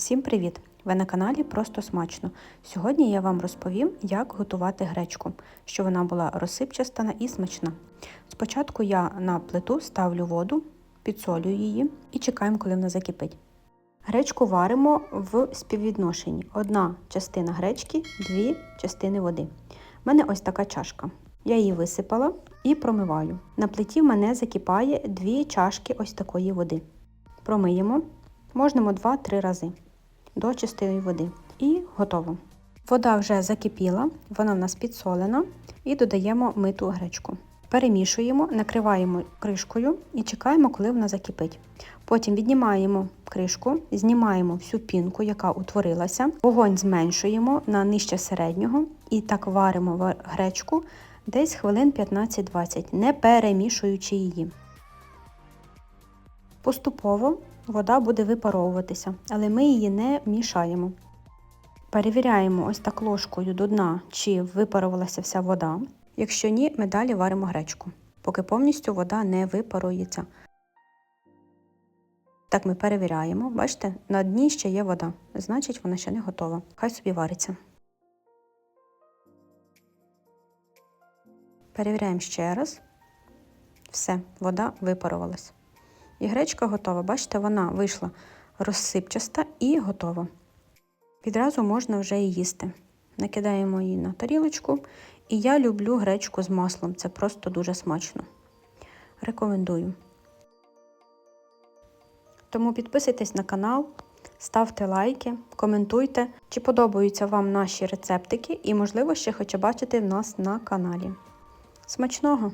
Всім привіт! Ви на каналі Просто Смачно. Сьогодні я вам розповім, як готувати гречку, щоб вона була розсипчаста і смачна. Спочатку я на плиту ставлю воду, підсолюю її і чекаємо, коли вона закипить. Гречку варимо в співвідношенні. Одна частина гречки, дві частини води. У мене ось така чашка. Я її висипала і промиваю. На плиті в мене закипає дві чашки ось такої води. Промиємо, можемо 2-3 рази до чистої води. І готово. Вода вже закипіла, вона в нас підсолена, і додаємо миту гречку. Перемішуємо, накриваємо кришкою і чекаємо, коли вона закипить. Потім віднімаємо кришку, знімаємо всю пінку, яка утворилася, вогонь зменшуємо на нижче середнього і так варимо ва- гречку десь хвилин 15-20, не перемішуючи її. Поступово вода буде випаровуватися, але ми її не мішаємо. Перевіряємо ось так ложкою до дна, чи випарувалася вся вода. Якщо ні, ми далі варимо гречку, поки повністю вода не випарується. Так ми перевіряємо. Бачите, на дні ще є вода, значить вона ще не готова. Хай собі вариться. Перевіряємо ще раз. Все, вода випарувалась. І гречка готова. Бачите, вона вийшла розсипчаста і готова. Відразу можна вже її їсти. Накидаємо її на тарілочку. І я люблю гречку з маслом. Це просто дуже смачно. Рекомендую. Тому підписуйтесь на канал, ставте лайки, коментуйте, чи подобаються вам наші рецептики, і, можливо, ще хоче бачити нас на каналі. Смачного!